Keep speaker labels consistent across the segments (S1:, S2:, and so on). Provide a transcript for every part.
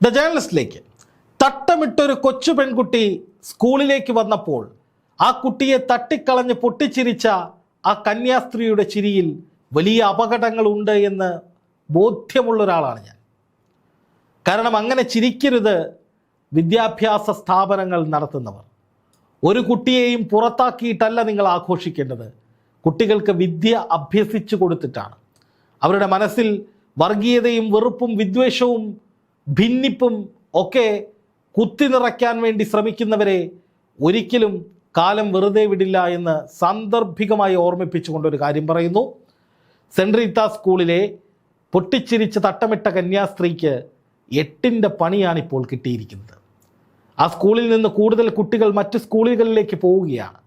S1: The ജേർണലിസ്റ്റിലേക്ക് തട്ടമിട്ടൊരു കൊച്ചു പെൺകുട്ടി സ്കൂളിലേക്ക് വന്നപ്പോൾ ആ കുട്ടിയെ തട്ടിക്കളഞ്ഞ് പൊട്ടിച്ചിരിച്ച ആ കന്യാസ്ത്രീയുടെ ചിരിയിൽ വലിയ അപകടങ്ങളുണ്ട് എന്ന് ബോധ്യമുള്ള ഒരാളാണ് ഞാൻ. കാരണം അങ്ങനെ ചിരിക്കരുത് വിദ്യാഭ്യാസ സ്ഥാപനങ്ങൾ നടത്തുന്നവർ. ഒരു കുട്ടിയെയും പുറത്താക്കിയിട്ടല്ല നിങ്ങൾ ആഘോഷിക്കേണ്ടത്. കുട്ടികൾക്ക് വിദ്യ അഭ്യസിച്ചു കൊടുത്തിട്ടാണ്. അവരുടെ മനസ്സിൽ വർഗീയതയും വെറുപ്പും വിദ്വേഷവും ഭിന്നിപ്പും ഒക്കെ കുത്തി നിറയ്ക്കാൻ വേണ്ടി ശ്രമിക്കുന്നവരെ ഒരിക്കലും കാലം വെറുതെ വിടില്ല എന്ന് സാന്ദർഭികമായി ഓർമ്മിപ്പിച്ചുകൊണ്ടൊരു കാര്യം പറയുന്നു. സെന്റ് റീത്ത സ്കൂളിലെ പൊട്ടിച്ചിരിച്ച് തട്ടമിട്ട കന്യാസ്ത്രീക്ക് എട്ടിന്റെ പണിയാണിപ്പോൾ കിട്ടിയിരിക്കുന്നത്. ആ സ്കൂളിൽ നിന്ന് കൂടുതൽ കുട്ടികൾ മറ്റ് സ്കൂളുകളിലേക്ക് പോവുകയാണ്.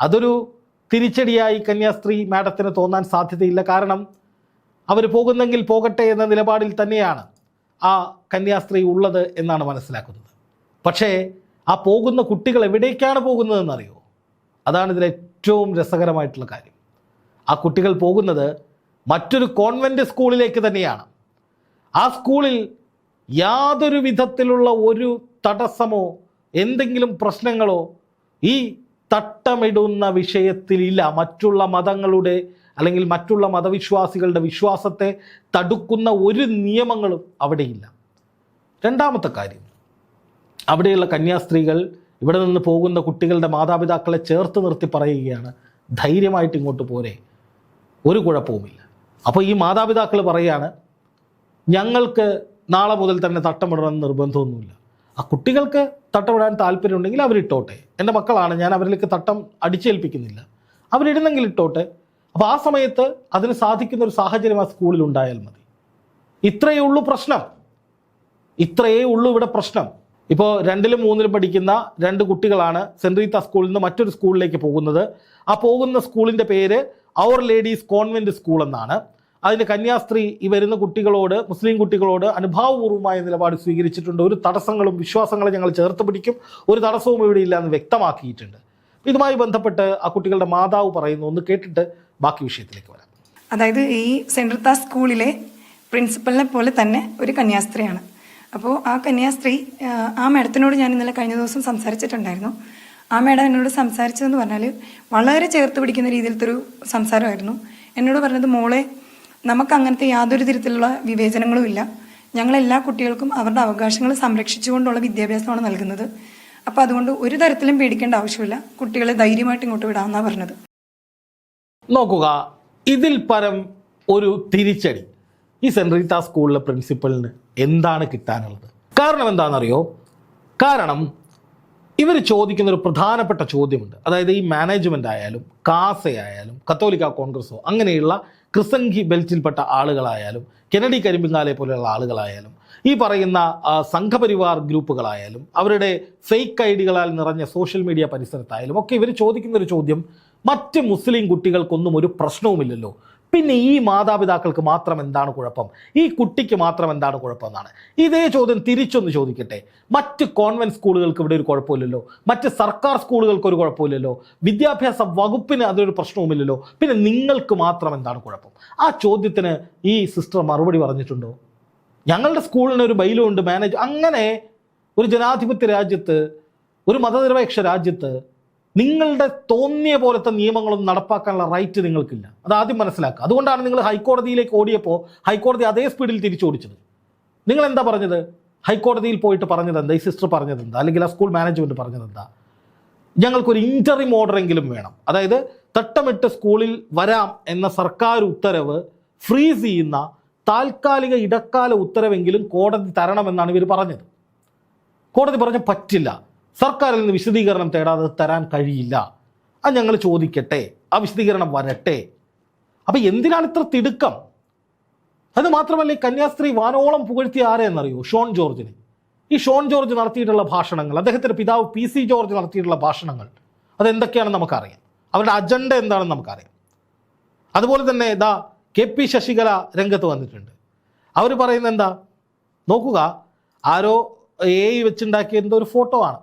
S1: അതൊരു തിരിച്ചടിയായി കന്യാസ്ത്രീ മാഡത്തിന് തോന്നാൻ സാധ്യതയില്ല. കാരണം അവർ പോകുന്നെങ്കിൽ പോകട്ടെ എന്ന നിലപാടിൽ തന്നെയാണ്. ആ കന്യാസ്ത്രീ ഉള്ളത് എന്നാണ് മനസ്സിലാക്കുന്നത്. പക്ഷേ ആ പോകുന്ന കുട്ടികൾ എവിടേക്കാണ് പോകുന്നതെന്നറിയോ? അതാണ് ഇതിൽ ഏറ്റവും രസകരമായിട്ടുള്ള കാര്യം. ആ കുട്ടികൾ പോകുന്നത് മറ്റൊരു കോൺവെന്റ് സ്കൂളിലേക്ക് തന്നെയാണ്. ആ സ്കൂളിൽ യാതൊരു വിധത്തിലുള്ള ഒരു തടസ്സമോ എന്തെങ്കിലും പ്രശ്നങ്ങളോ ഈ തട്ടമിടുന്ന വിഷയത്തിലില്ല. മറ്റുള്ള മതങ്ങളുടെ അല്ലെങ്കിൽ മറ്റുള്ള മതവിശ്വാസികളുടെ വിശ്വാസത്തെ തടുക്കുന്ന ഒരു നിയമങ്ങളും അവിടെയില്ല. രണ്ടാമത്തെ കാര്യം അവിടെയുള്ള കന്യാസ്ത്രീകൾ ഇവിടെ നിന്ന് പോകുന്ന കുട്ടികളുടെ മാതാപിതാക്കളെ ചേർത്ത് നിർത്തി പറയുകയാണ് ധൈര്യമായിട്ട് ഇങ്ങോട്ട് പോരെ ഒരു കുഴപ്പവുമില്ല. അപ്പോൾ ഈ മാതാപിതാക്കൾ പറയുകയാണ് ഞങ്ങൾക്ക് നാളെ മുതൽ തന്നെ തട്ടമിടണമെന്ന് നിർബന്ധമൊന്നുമില്ല. ആ കുട്ടികൾക്ക് തട്ടമിടാൻ താല്പര്യമുണ്ടെങ്കിൽ അവരിട്ടോട്ടെ. എന്റെ മക്കളാണ് ഞാൻ അവരിലേക്ക് തട്ടം അടിച്ചേൽപ്പിക്കുന്നില്ല. അവരിടുന്നെങ്കിൽ ഇട്ടോട്ടെ. അപ്പോൾ ആ സമയത്ത് അതിന് സാധിക്കുന്ന ഒരു സാഹചര്യം ആ സ്കൂളിൽ ഉണ്ടായാൽ മതി. ഇത്രയേ ഉള്ളൂ പ്രശ്നം. ഇത്രയേ ഉള്ളൂ ഇവിടെ പ്രശ്നം. ഇപ്പോൾ രണ്ടിലും മൂന്നിലും പഠിക്കുന്ന രണ്ട് കുട്ടികളാണ് സെന്റ് റീത്ത സ്കൂളിൽ നിന്ന് മറ്റൊരു സ്കൂളിലേക്ക് പോകുന്നത്. ആ പോകുന്ന സ്കൂളിന്റെ പേര് അവർ ലേഡീസ് കോൺവെന്റ് സ്കൂൾ എന്നാണ്. അതിന് കന്യാസ്ത്രീ ഈ വരുന്ന കുട്ടികളോട് മുസ്ലിം കുട്ടികളോട് അനുഭാവപൂർവമായ നിലപാട് സ്വീകരിച്ചിട്ടുണ്ട്. ഒരു തടസ്സങ്ങളും വിശ്വാസങ്ങളും ഞങ്ങൾ ചേർത്ത് പിടിക്കും. ഒരു തടസ്സവും ഇവിടെ ഇല്ല എന്ന് വ്യക്തമാക്കിയിട്ടുണ്ട്. ഇതുമായി ബന്ധപ്പെട്ട് ആ കുട്ടികളുടെ മാതാവ് പറയുന്നു. ഒന്ന് കേട്ടിട്ട് ബാക്കി വിഷയത്തിലേക്ക് വരാം.
S2: അതായത് ഈ സെൻട്രൽ താ സ്കൂളിലെ പ്രിൻസിപ്പലിനെ പോലെ തന്നെ ഒരു കന്യാസ്ത്രീയാണ്. അപ്പോൾ ആ കന്യാസ്ത്രീ ആ, മേഡത്തിനോട് ഞാൻ ഇന്നലെ കഴിഞ്ഞ ദിവസം സംസാരിച്ചിട്ടുണ്ടായിരുന്നു. ആ മേഡം എന്നോട് സംസാരിച്ചതെന്ന് പറഞ്ഞാൽ വളരെ ചേർത്ത് പിടിക്കുന്ന രീതിയിലത്തെ ഒരു സംസാരമായിരുന്നു. എന്നോട് പറഞ്ഞത് മോളെ നമുക്ക് അങ്ങനത്തെ യാതൊരു തരത്തിലുള്ള വിവേചനങ്ങളും ഇല്ല. ഞങ്ങൾ എല്ലാ കുട്ടികൾക്കും അവരുടെ അവകാശങ്ങൾ സംരക്ഷിച്ചുകൊണ്ടുള്ള വിദ്യാഭ്യാസമാണ് നൽകുന്നത്. അപ്പോൾ അതുകൊണ്ട് ഒരു തരത്തിലും പേടിക്കേണ്ട ആവശ്യമില്ല. കുട്ടികളെ ധൈര്യമായിട്ട് ഇങ്ങോട്ട് വിടാമെന്നാണ് പറഞ്ഞത്.
S1: നോക്കുക ഇതിൽ പരം ഒരു തിരിച്ചടി. ഈ സെന്റ് റീത്ത സ്കൂളിലെ പ്രിൻസിപ്പലിന് എന്താണ് കിട്ടാനുള്ളത്? കാരണം എന്താണെന്നറിയോ? കാരണം ഇവർ ചോദിക്കുന്ന ഒരു പ്രധാനപ്പെട്ട ചോദ്യമുണ്ട്. അതായത് ഈ മാനേജ്മെന്റ് ആയാലും കാസയായാലും കത്തോലിക്ക കോൺഗ്രസോ അങ്ങനെയുള്ള ക്രിസംഖി ബെൽറ്റിൽപ്പെട്ട ആളുകളായാലും കെനഡി കരിമ്പിങ്ങാലെ പോലെയുള്ള ആളുകളായാലും ഈ പറയുന്ന സംഘപരിവാർ ഗ്രൂപ്പുകളായാലും അവരുടെ ഫേക്ക് ഐഡികളാൽ നിറഞ്ഞ സോഷ്യൽ മീഡിയ പരിസരത്തായാലും ഒക്കെ ഇവർ ചോദിക്കുന്ന ഒരു ചോദ്യം മറ്റ് മുസ്ലിം കുട്ടികൾക്കൊന്നും ഒരു പ്രശ്നവുമില്ലല്ലോ. പിന്നെ ഈ മാതാപിതാക്കൾക്ക് മാത്രം എന്താണ് കുഴപ്പം? ഈ കുട്ടിക്ക് മാത്രം എന്താണ് കുഴപ്പം എന്നാണ് ഇതേ ചോദ്യം തിരിച്ചൊന്ന് ചോദിക്കട്ടെ. മറ്റ് കോൺവെന്റ് സ്കൂളുകൾക്ക് ഇവിടെ ഒരു കുഴപ്പമില്ലല്ലോ. മറ്റ് സർക്കാർ സ്കൂളുകൾക്ക് ഒരു കുഴപ്പമില്ലല്ലോ. വിദ്യാഭ്യാസ വകുപ്പിന് അതൊരു പ്രശ്നവുമില്ലല്ലോ. പിന്നെ നിങ്ങൾക്ക് മാത്രം എന്താണ് കുഴപ്പം? ആ ചോദ്യത്തിന് ഈ സിസ്റ്റർ മറുപടി പറഞ്ഞിട്ടുണ്ടോ? ഞങ്ങളുടെ സ്കൂളിന് ഒരു ബൈലുണ്ട് മാനേജ്. അങ്ങനെ ഒരു ജനാധിപത്യ രാജ്യത്ത് ഒരു മതനിരപേക്ഷ രാജ്യത്ത് നിങ്ങളുടെ തോന്നിയ പോലത്തെ നിയമങ്ങളൊന്നും നടപ്പാക്കാനുള്ള റൈറ്റ് നിങ്ങൾക്കില്ല. അത് ആദ്യം മനസ്സിലാക്കുക. അതുകൊണ്ടാണ് നിങ്ങൾ ഹൈക്കോടതിയിലേക്ക് ഓടിയപ്പോൾ ഹൈക്കോടതി അതേ സ്പീഡിൽ തിരിച്ചോടിച്ചത്. നിങ്ങൾ എന്താ പറഞ്ഞത്? ഹൈക്കോടതിയിൽ പോയിട്ട് പറഞ്ഞത് എന്താ ഈ സിസ്റ്റർ പറഞ്ഞത് എന്താ അല്ലെങ്കിൽ ആ സ്കൂൾ മാനേജ്മെന്റ് പറഞ്ഞത് എന്താ ഞങ്ങൾക്കൊരു ഇന്ററിം ഓർഡറെങ്കിലും വേണം. അതായത് തട്ടമിട്ട് സ്കൂളിൽ വരാം എന്ന സർക്കാർ ഉത്തരവ് ഫ്രീസ് ചെയ്യുന്ന താൽക്കാലിക ഇടക്കാല ഉത്തരവെങ്കിലും കോടതി തരണമെന്നാണ് ഇവർ പറഞ്ഞത്. കോടതി പറഞ്ഞ പറ്റില്ല. സർക്കാരിൽ നിന്ന് വിശദീകരണം തേടാതെ തരാൻ കഴിയില്ല. അത് ഞങ്ങൾ ചോദിക്കട്ടെ. ആ വിശദീകരണം വരട്ടെ. അപ്പം എന്തിനാണ് ഇത്ര തിടുക്കം? അത് മാത്രമല്ല കന്യാസ്ത്രീ വാനോളം പുകഴ്ത്തിയ ആരെയെന്നറിയോ? ഷോൺ ജോർജിനെ. ഈ ഷോൺ ജോർജ് നടത്തിയിട്ടുള്ള ഭാഷണങ്ങൾ അദ്ദേഹത്തിന്റെ പിതാവ് പി സി ജോർജ് നടത്തിയിട്ടുള്ള ഭാഷണങ്ങൾ അതെന്തൊക്കെയാണെന്ന് നമുക്കറിയാം. അവരുടെ അജണ്ട എന്താണെന്ന് നമുക്കറിയാം. അതുപോലെ തന്നെ ഇതാ കെ പി ശശികല രംഗത്ത് വന്നിട്ടുണ്ട്. അവർ പറയുന്നത് എന്താ? നോക്കുക ആരോ എ ഐ വെച്ചുണ്ടാക്കിയതിന്റെ ഒരു ഫോട്ടോ ആണ്.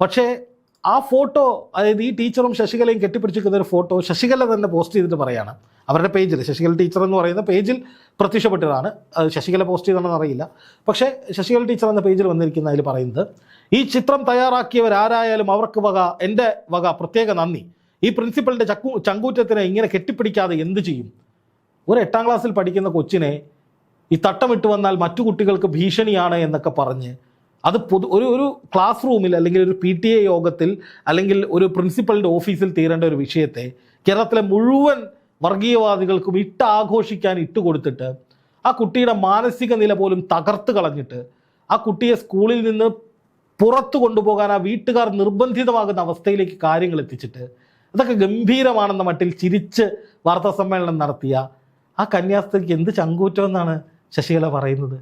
S1: പക്ഷേ ആ ഫോട്ടോ അതായത് ഈ ടീച്ചറും ശശികലയും കെട്ടിപ്പിടിച്ചിരിക്കുന്ന ഒരു ഫോട്ടോ ശശികല തന്നെ പോസ്റ്റ് ചെയ്തിട്ട് പറയാണ്. അവരുടെ പേജിൽ ശശികല ടീച്ചർ എന്ന് പറയുന്ന പേജിൽ പ്രത്യക്ഷപ്പെട്ടതാണ്. അത് ശശികല പോസ്റ്റ് ചെയ്തതാണെന്ന് അറിയില്ല. പക്ഷേ ശശികല ടീച്ചർ എന്ന പേജിൽ വന്നിരിക്കുന്ന അതിൽ പറയുന്നത് ഈ ചിത്രം തയ്യാറാക്കിയവരാരായാലും അവർക്ക് വക എന്റെ വക പ്രത്യേക നന്ദി. ഈ പ്രിൻസിപ്പലിന്റെ ചക്കു ചങ്കൂറ്റത്തിനെ ഇങ്ങനെ കെട്ടിപ്പിടിക്കാതെ എന്ത് ചെയ്യും? ഒരു എട്ടാം ക്ലാസ്സിൽ പഠിക്കുന്ന കൊച്ചിനെ ഈ തട്ടമിട്ട് വന്നാൽ മറ്റു കുട്ടികൾക്ക് ഭീഷണിയാണ് എന്നൊക്കെ പറഞ്ഞ് അത് പൊതു ഒരു ഒരു ക്ലാസ് റൂമിൽ അല്ലെങ്കിൽ ഒരു പി ടി എ യോഗത്തിൽ അല്ലെങ്കിൽ ഒരു പ്രിൻസിപ്പലിന്റെ ഓഫീസിൽ തീരേണ്ട ഒരു വിഷയത്തെ കേരളത്തിലെ മുഴുവൻ വർഗീയവാദികൾക്കും ഇട്ട് ആഘോഷിക്കാൻ ഇട്ട് കൊടുത്തിട്ട് ആ കുട്ടിയുടെ മാനസിക നില പോലും തകർത്ത് കളഞ്ഞിട്ട് ആ കുട്ടിയെ സ്കൂളിൽ നിന്ന് പുറത്തു കൊണ്ടുപോകാൻ ആ വീട്ടുകാർ നിർബന്ധിതമാകുന്ന അവസ്ഥയിലേക്ക് കാര്യങ്ങൾ എത്തിച്ചിട്ട് അതൊക്കെ ഗംഭീരമാണെന്ന മട്ടിൽ ചിരിച്ച് വാർത്താ സമ്മേളനം നടത്തിയ ആ കന്യാസ്ത്രീക്ക് എന്ത് ചങ്കൂറ്റം എന്നാണ് ശശികല പറയുന്നത്?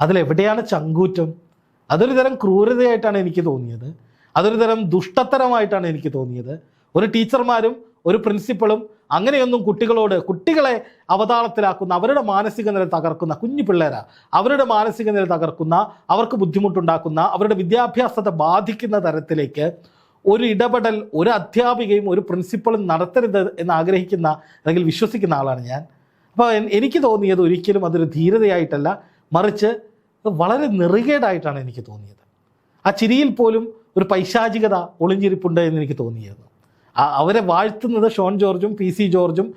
S1: അതിലെവിടെയാണ് ചങ്കൂറ്റം? അതൊരു തരം ക്രൂരതയായിട്ടാണ് എനിക്ക് തോന്നിയത്. അതൊരു തരം ദുഷ്ടത്തരമായിട്ടാണ് എനിക്ക് തോന്നിയത്. ഒരു ടീച്ചർമാരും ഒരു പ്രിൻസിപ്പളും അങ്ങനെയൊന്നും കുട്ടികളോട് കുട്ടികളെ അവതാളത്തിലാക്കുന്ന അവരുടെ മാനസിക നില തകർക്കുന്ന കുഞ്ഞു പിള്ളേരാ അവരുടെ മാനസിക നില തകർക്കുന്ന അവർക്ക് ബുദ്ധിമുട്ടുണ്ടാക്കുന്ന അവരുടെ വിദ്യാഭ്യാസത്തെ ബാധിക്കുന്ന തരത്തിലേക്ക് ഒരു ഇടപെടൽ ഒരു അധ്യാപികയും ഒരു പ്രിൻസിപ്പളും നടത്തരുത് എന്ന് ആഗ്രഹിക്കുന്ന അല്ലെങ്കിൽ വിശ്വസിക്കുന്ന ആളാണ് ഞാൻ. അപ്പോൾ എനിക്ക് തോന്നിയത് ഒരിക്കലും അതൊരു ധീരതയായിട്ടല്ല മറിച്ച് വളരെ നെറുകേടായിട്ടാണ് എനിക്ക് തോന്നിയത്. ആ ചിരിയിൽ പോലും ഒരു പൈശാചികത ഒളിഞ്ഞിരിപ്പുണ്ട് എന്ന് എനിക്ക് തോന്നിയിരുന്നു. അവരെ വാഴ്ത്തുന്നത് ഷോൺ ജോർജും പി സി ജോർജും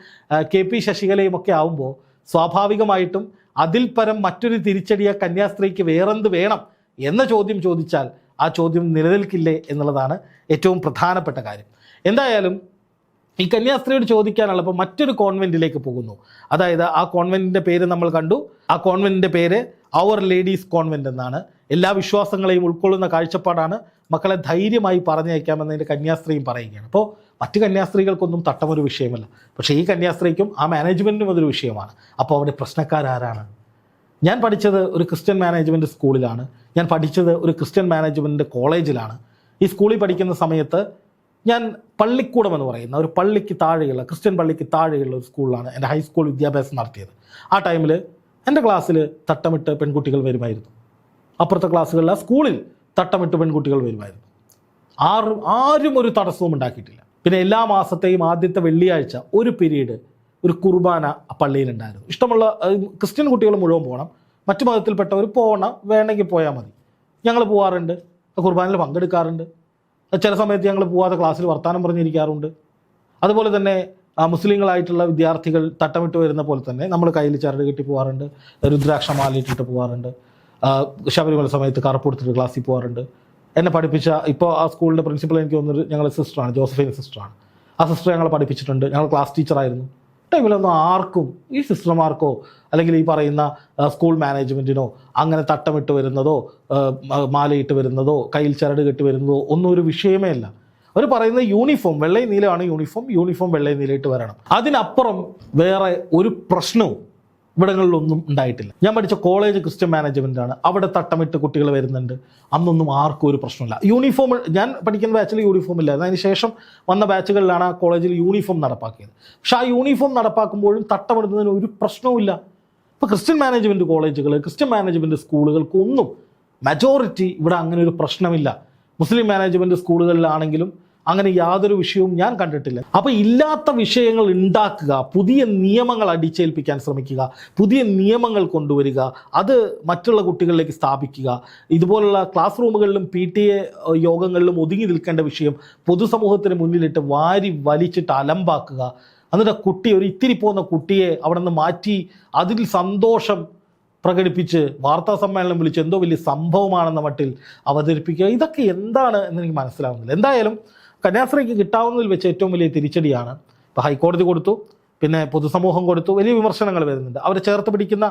S1: കെ പി ശശികലയും ഒക്കെ ആവുമ്പോൾ സ്വാഭാവികമായിട്ടും അതിൽ പരം മറ്റൊരു തിരിച്ചടിയ കന്യാസ്ത്രീക്ക് വേറെന്ത് വേണം എന്ന ചോദ്യം ചോദിച്ചാൽ ആ ചോദ്യം നിലനിൽക്കില്ലേ എന്നുള്ളതാണ് ഏറ്റവും പ്രധാനപ്പെട്ട കാര്യം. എന്തായാലും ഈ കന്യാസ്ത്രീയോട് ചോദിക്കാനുള്ള ഇപ്പോൾ മറ്റൊരു കോൺവെന്റിലേക്ക് പോകുന്നു. അതായത് ആ കോൺവെന്റിന്റെ പേര് നമ്മൾ കണ്ടു. ആ കോൺവെന്റിന്റെ പേര് അവർ ലേഡീസ് കോൺവെന്റ് എന്നാണ്. എല്ലാ വിശ്വാസങ്ങളെയും ഉൾക്കൊള്ളുന്ന കാഴ്ചപ്പാടാണ് മക്കളെ ധൈര്യമായി പറഞ്ഞയക്കാമെന്നതിന്റെ കന്യാസ്ത്രീയും പറയുകയാണ്. അപ്പോൾ മറ്റ് കന്യാസ്ത്രീകൾക്കൊന്നും തട്ടമൊരു വിഷയമല്ല. പക്ഷേ ഈ കന്യാസ്ത്രീക്കും ആ മാനേജ്മെന്റിനും അതൊരു വിഷയമാണ്. അപ്പോൾ അവിടെ പ്രശ്നക്കാരാരാണ്? ഞാൻ പഠിച്ചത് ഒരു ക്രിസ്ത്യൻ മാനേജ്മെന്റ് സ്കൂളിലാണ്. ഞാൻ പഠിച്ചത് ഒരു ക്രിസ്ത്യൻ മാനേജ്മെന്റ് കോളേജിലാണ്. ഈ സ്കൂളിൽ പഠിക്കുന്ന സമയത്ത് ഞാൻ പള്ളിക്കൂടം എന്ന് പറയുന്ന ഒരു പള്ളിക്ക് താഴെയുള്ള ക്രിസ്ത്യൻ പള്ളിക്ക് താഴെയുള്ള ഒരു സ്കൂളിലാണ് എന്റെ ഹൈസ്കൂൾ വിദ്യാഭ്യാസം നടത്തിയത്. ആ ടൈമിൽ എന്റെ ക്ലാസ്സിൽ തട്ടമിട്ട് പെൺകുട്ടികൾ വരുമായിരുന്നു. അപ്പുറത്തെ ക്ലാസ്സുകളിൽ ആ സ്കൂളിൽ തട്ടമിട്ട് പെൺകുട്ടികൾ വരുമായിരുന്നു. ആരും ആരും ഒരു തടസ്സവും ഉണ്ടാക്കിയിട്ടില്ല. പിന്നെ എല്ലാ മാസത്തെയും ആദ്യത്തെ വെള്ളിയാഴ്ച ഒരു പീരീഡ് ഒരു കുർബാന പള്ളിയിലുണ്ടായിരുന്നു ഇഷ്ടമുള്ള ക്രിസ്ത്യൻ കുട്ടികൾ മുഴുവൻ പോകണം. മറ്റു മതത്തിൽപ്പെട്ടവർ പോകണം വേണമെങ്കിൽ പോയാൽ മതി. ഞങ്ങൾ പോകാറുണ്ട് കുർബാനയിൽ പങ്കെടുക്കാറുണ്ട്. ചില സമയത്ത് ഞങ്ങൾ പോവാതെ ക്ലാസ്സിൽ വർത്തമാനം പറഞ്ഞിരിക്കാറുണ്ട്. അതുപോലെ തന്നെ മുസ്ലിങ്ങളായിട്ടുള്ള വിദ്യാർത്ഥികൾ തട്ടമിട്ട് വരുന്ന പോലെ തന്നെ നമ്മൾ കയ്യിൽ ചരട് കെട്ടി പോകാറുണ്ട് രുദ്രാക്ഷമാല ഇട്ടിട്ട് പോകാറുണ്ട് ശബരിമല സമയത്ത് കറുപ്പെടുത്തിട്ട് ക്ലാസ്സിൽ പോകാറുണ്ട് എന്നെ പഠിപ്പിച്ച ഇപ്പോൾ ആ സ്കൂളിന്റെ പ്രിൻസിപ്പൽ എനിക്ക് തോന്നുന്നത് ഞങ്ങളുടെ സിസ്റ്ററാണ് ജോസഫൈൻ സിസ്റ്ററാണ് ആ സിസ്റ്റർ ഞങ്ങളെ പഠിപ്പിച്ചിട്ടുണ്ട് ഞങ്ങൾ ക്ലാസ് ടീച്ചറായിരുന്നു ടൈമിലൊന്നും ആർക്കും ഈ സിസ്റ്റർമാർക്കോ അല്ലെങ്കിൽ ഈ പറയുന്ന സ്കൂൾ മാനേജ്മെന്റിനോ അങ്ങനെ തട്ടമിട്ട് വരുന്നതോ മാലയിട്ട് വരുന്നതോ കയ്യിൽ ചരട് കെട്ടി വരുന്നതോ ഒന്നും ഒരു വിഷയമേ അല്ല. അവർ പറയുന്ന യൂണിഫോം വെള്ളയും നീലമാണ് യൂണിഫോം യൂണിഫോം വെള്ളയും നീലയിട്ട് വരണം. അതിനപ്പുറം വേറെ ഒരു പ്രശ്നവും ഇവിടങ്ങളിലൊന്നും ഉണ്ടായിട്ടില്ല. ഞാൻ പഠിച്ച കോളേജ് ക്രിസ്ത്യൻ മാനേജ്മെന്റ് ആണ്. അവിടെ തട്ടമിട്ട് കുട്ടികൾ വരുന്നുണ്ട്. അന്നൊന്നും ആർക്കും ഒരു പ്രശ്നമില്ല. യൂണിഫോം ഞാൻ പഠിക്കുന്ന ബാച്ചിൽ യൂണിഫോം ഇല്ലായിരുന്നു. അതിന് ശേഷം വന്ന ബാച്ചുകളിലാണ് ആ കോളേജിൽ യൂണിഫോം നടപ്പാക്കിയത്. പക്ഷെ ആ യൂണിഫോം നടപ്പാക്കുമ്പോഴും തട്ടമിടുന്നതിന് ഒരു പ്രശ്നവുമില്ല ഇപ്പോൾ ക്രിസ്ത്യൻ മാനേജ്മെന്റ് കോളേജുകൾ ക്രിസ്ത്യൻ മാനേജ്മെന്റ് സ്കൂളുകൾക്കൊന്നും മെജോറിറ്റി ഇവിടെ അങ്ങനെ ഒരു പ്രശ്നമില്ല. മുസ്ലിം മാനേജ്മെന്റ് സ്കൂളുകളിലാണെങ്കിലും അങ്ങനെ യാതൊരു വിഷയവും ഞാൻ കണ്ടിട്ടില്ല. അപ്പോൾ ഇല്ലാത്ത വിഷയങ്ങൾ ഉണ്ടാക്കുക പുതിയ നിയമങ്ങൾ അടിച്ചേൽപ്പിക്കാൻ ശ്രമിക്കുക പുതിയ നിയമങ്ങൾ കൊണ്ടുവരിക അത് മറ്റുള്ള കുട്ടികളിലേക്ക് സ്ഥാപിക്കുക ഇതുപോലുള്ള ക്ലാസ് റൂമുകളിലും പി ടി എ യോഗങ്ങളിലും ഒതുങ്ങി നിൽക്കേണ്ട വിഷയം പൊതുസമൂഹത്തിന് മുന്നിലിട്ട് വാരി വലിച്ചിട്ട് അലമ്പാക്കുക. എന്നിട്ട് കുട്ടി ഒരു ഇത്തിരി പോകുന്ന കുട്ടിയെ അവിടെ നിന്ന് മാറ്റി അതിൽ സന്തോഷം പ്രകടിപ്പിച്ച് വാർത്താ സമ്മേളനം വിളിച്ച് എന്തോ വലിയ സംഭവമാണെന്ന മട്ടിൽ അവതരിപ്പിക്കുക. ഇതൊക്കെ എന്താണ് എന്ന് എനിക്ക് മനസ്സിലാവുന്നില്ല. എന്തായാലും കന്യാസ്ത്രീക്ക് കിട്ടാവുന്നതിൽ വെച്ച് ഏറ്റവും വലിയ തിരിച്ചടിയാണ് ഇപ്പോൾ ഹൈക്കോടതി കൊടുത്തു പിന്നെ പൊതുസമൂഹം കൊടുത്തു വലിയ വിമർശനങ്ങൾ വരുന്നുണ്ട്. അവരെ ചേർത്ത് പിടിക്കുന്ന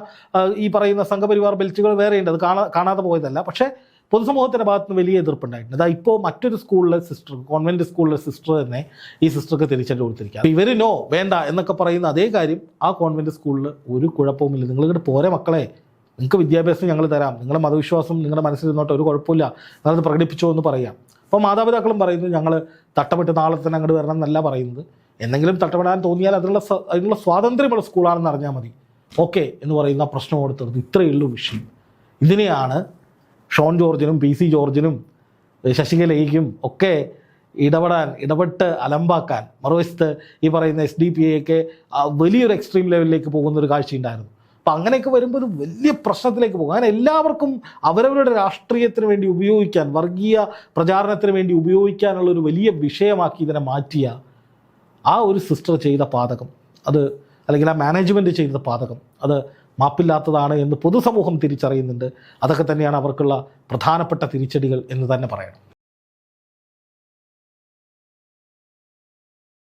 S1: ഈ പറയുന്ന സംഘപരിവാർ ബെൽറ്റുകൾ വേറെയുണ്ട്. അത് കാണാ കാണാതെ പോയതല്ല. പക്ഷേ പൊതുസമൂഹത്തിന്റെ ഭാഗത്ത് നിന്ന് വലിയ എതിർപ്പുണ്ടായിട്ടുണ്ട്. അതാ ഇപ്പോൾ മറ്റൊരു സ്കൂളിലെ സിസ്റ്റർ കോൺവെന്റ് സ്കൂളിലെ സിസ്റ്റർ തന്നെ ഈ സിസ്റ്റർക്ക് തിരിച്ചടി കൊടുത്തിരിക്കുക ഇവർ നോ വേണ്ട എന്നൊക്കെ പറയുന്ന അതേ കാര്യം ആ കോൺവെന്റ് സ്കൂളിൽ ഒരു കുഴപ്പവുമില്ല. നിങ്ങൾ ഇങ്ങോട്ട് പോരെ മക്കളെ. നിങ്ങൾക്ക് വിദ്യാഭ്യാസം ഞങ്ങൾ തരാം. നിങ്ങളുടെ മതവിശ്വാസം നിങ്ങളുടെ മനസ്സിൽ നിന്നോട്ട് ഒരു കുഴപ്പമില്ല നിങ്ങളത് പ്രകടിപ്പിച്ചോ എന്ന് പറയാം. അപ്പോൾ മാതാപിതാക്കളും പറയുന്നു ഞങ്ങൾ തട്ടപ്പെട്ട് നാളെ തന്നെ അങ്ങോട്ട് വരണം എന്നല്ല പറയുന്നത്. എന്തെങ്കിലും തട്ടപ്പെടാൻ തോന്നിയാൽ അതിനുള്ള അതിനുള്ള സ്വാതന്ത്ര്യമുള്ള സ്കൂളാണെന്ന് അറിഞ്ഞാൽ മതി. ഓക്കെ എന്ന് പറയുന്ന പ്രശ്നം കൊടുത്തത് ഇത്രയേ ഉള്ളൂ വിഷയം. ഇതിനെയാണ് ഷോൺ ജോർജിനും പി സി ജോർജിനും ശശികലയ്ക്കും ഒക്കെ ഇടപെടാൻ ഇടപെട്ട് അലമ്പാക്കാൻ മറുവശത്ത് ഈ പറയുന്ന എസ് ഡി പി എയൊക്കെ വലിയൊരു എക്സ്ട്രീം ലെവലിലേക്ക് പോകുന്ന ഒരു കാഴ്ചയുണ്ടായിരുന്നു. അപ്പം അങ്ങനെയൊക്കെ വരുമ്പോൾ ഇത് വലിയ പ്രശ്നത്തിലേക്ക് പോകും. അങ്ങനെ എല്ലാവർക്കും അവരവരുടെ രാഷ്ട്രീയത്തിന് വേണ്ടി ഉപയോഗിക്കാൻ വർഗീയ പ്രചാരണത്തിന് വേണ്ടി ഉപയോഗിക്കാനുള്ള ഒരു വലിയ വിഷയമാക്കി ഇതിനെ മാറ്റിയ ആ ഒരു സിസ്റ്റർ ചെയ്ത പാതകം. അത് അല്ലെങ്കിൽ ആ മാനേജ്മെന്റ് ചെയ്ത പാതകം. അത് മാപ്പില്ലാത്തതാണ് എന്ന് പൊതുസമൂഹം തിരിച്ചറിയുന്നുണ്ട്. അതൊക്കെ തന്നെയാണ് അവർക്കുള്ള പ്രധാനപ്പെട്ട തിരിച്ചടികൾ എന്ന് തന്നെ പറയണം.